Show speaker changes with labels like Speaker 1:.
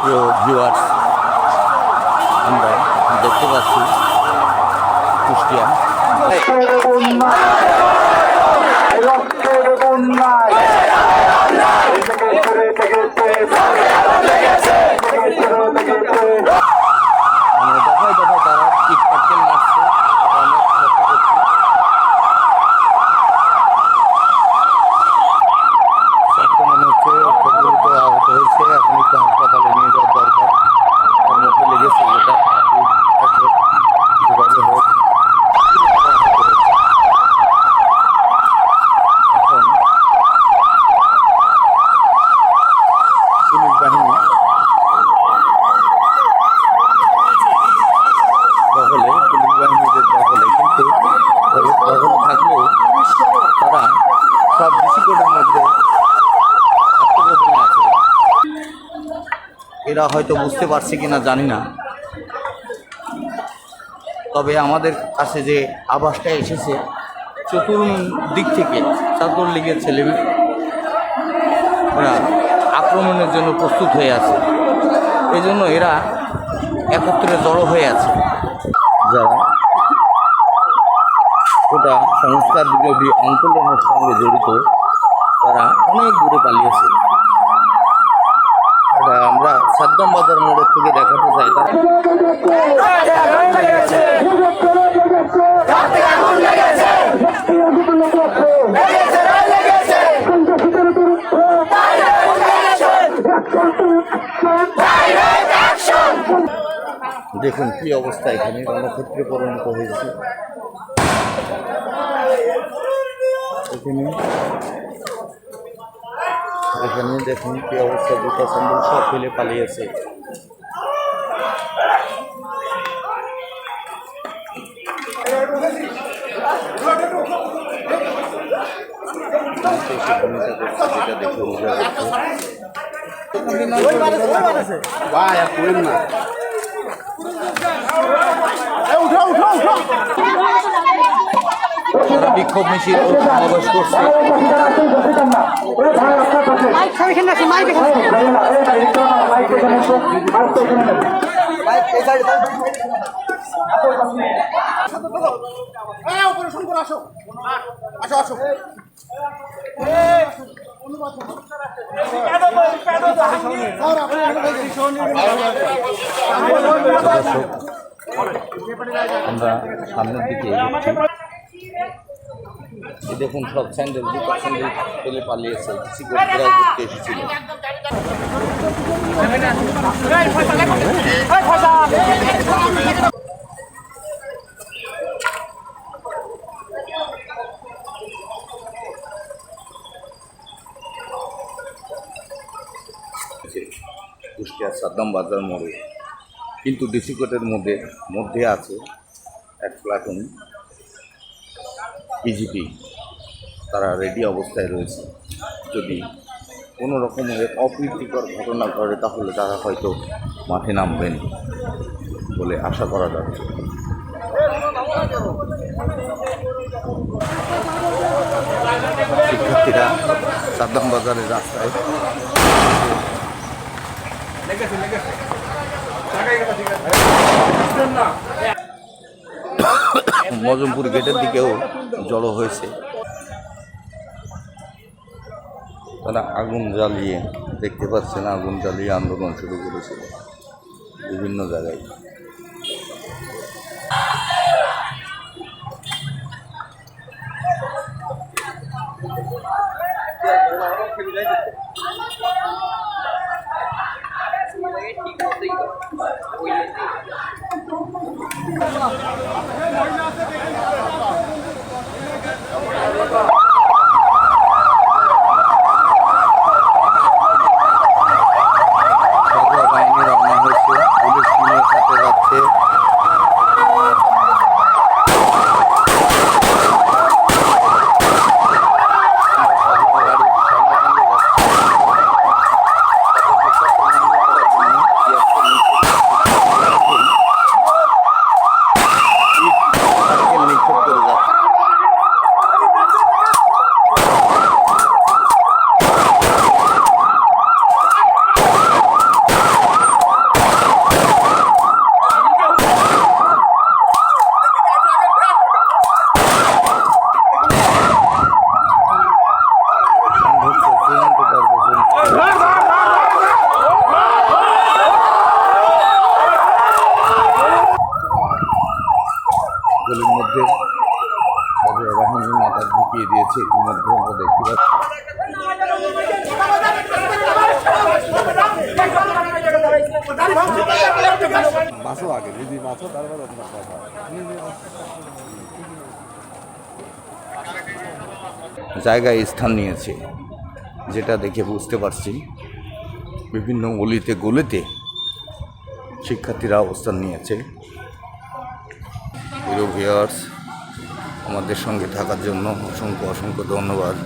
Speaker 1: প্রিয় ভিউয়ার্স আমরা দেখতে পাচ্ছি কুষ্টিয়া। সব মধ্যে এরা হয়তো বুঝতে পারছে কিনা জানি না। তবে আমাদের কাছে যে আভাসটা এসেছে, চতুর্দিক থেকে ছাত্রলীগের ছেলে ওরা আক্রমণের জন্য প্রস্তুত হয়ে আছে। এই জন্য এরা একত্রে জড়ো হয়ে আছে। যারা ওটা সংস্কার বিরোধী আন্দোলনের সঙ্গে জড়িত তারা অনেক দূরে পালিয়েছে। আমরা সাদ্দাম বাজার মোড়ের থেকে দেখাতে চাই তারা। দেখুন কি অবস্থা এখানে রণক্ষেত্রে পরিণত হয়েছে। এখানে এখানে দেখুন কি অবস্থা জুতা স্যান্ডেল সব ফেলে পালিয়েছে দেখে বোঝা যাচ্ছে
Speaker 2: ভাই আর করেন না।
Speaker 1: তারা বিক্ষোভ মিছিল ও সমাবেশ করছে
Speaker 3: মাইক খাবে এখানে আছে মাইক এখানে আছে।
Speaker 1: দর্শক আমরা সামনের দিকে দেখুন সব স্যান্ডেল জুতা স্যান্ডেল ফেলে পালিয়েছে, কিছু করতে এসেছিল। কুষ্টিয়া সাদ্দাম বাজার মোড়ে কিন্তু ডিসিকোটের মধ্যে মধ্যে আছে এক প্লাটুন বিজেপি তারা রেডি অবস্থায় রয়েছে। যদি কোনো রকমের অপ্রীতিকর ঘটনা ঘটে, তাহলে তারা হয়তো মাঠে নামবেন বলে আশা করা যাচ্ছে। শিক্ষার্থীরা সাদ্দাম বাজারের রাস্তায় মজমপুর গেটের দিকেও জড়ো হয়েছে। তারা আগুন জ্বালিয়ে, দেখতে পাচ্ছেন আগুন জ্বালিয়ে আন্দোলন শুরু করেছিল বিভিন্ন জায়গায়। Oye,
Speaker 3: তা ঢুকিয়ে দিয়েছে ইতিমধ্যে আমরা দেখতে পাচ্ছি।
Speaker 1: জায়গায় স্থান নিয়েছে, যেটা দেখে বুঝতে পারছি। বিভিন্ন গলিতে গলিতে শিক্ষার্থীরা অবস্থান নিয়েছে। ভিউয়ার্স আমাদের সঙ্গে থাকার জন্য অসংখ্য অসংখ্য ধন্যবাদ।